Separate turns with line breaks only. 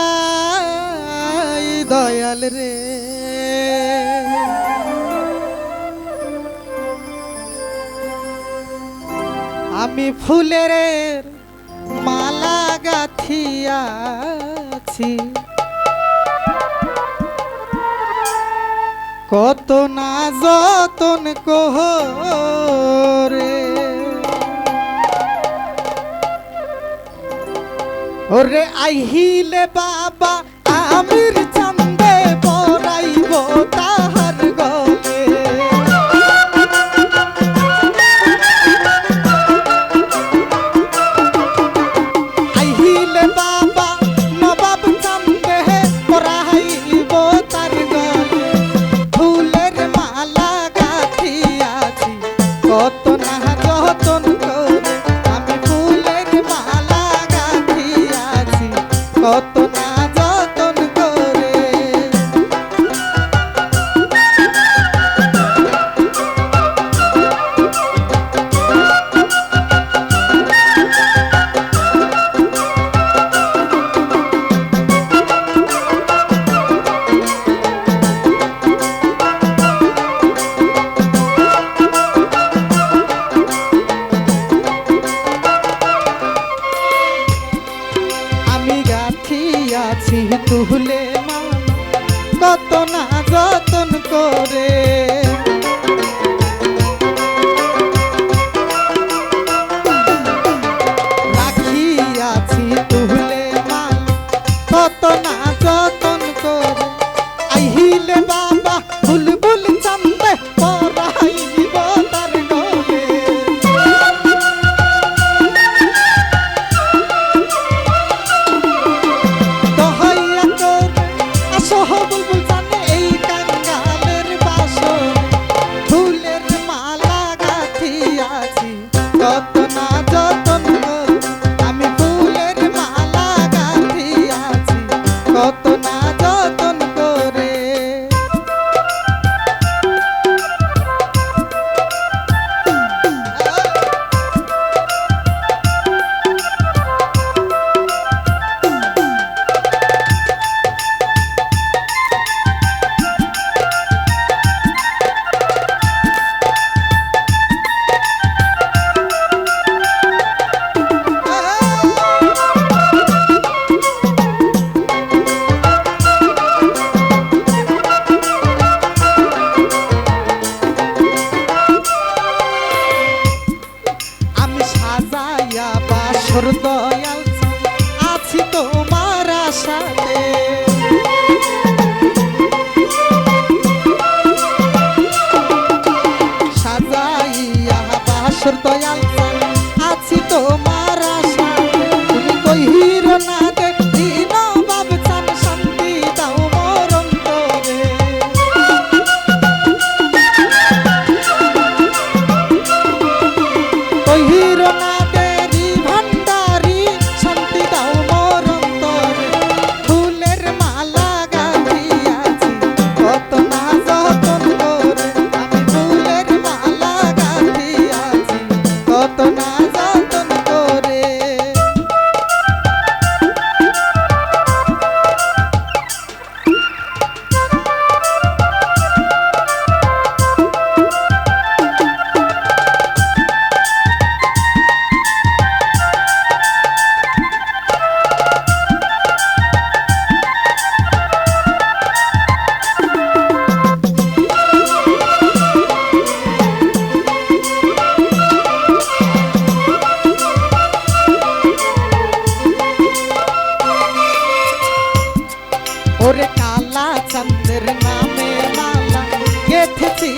I Dayal রে। আমি ফুলের মালা গাথিয়াছি কত না যতন কোহরে ওরে আহিলে বাবা আমির চন্দে পরাইব তাহার গে আহিলে বাবা করে। get pity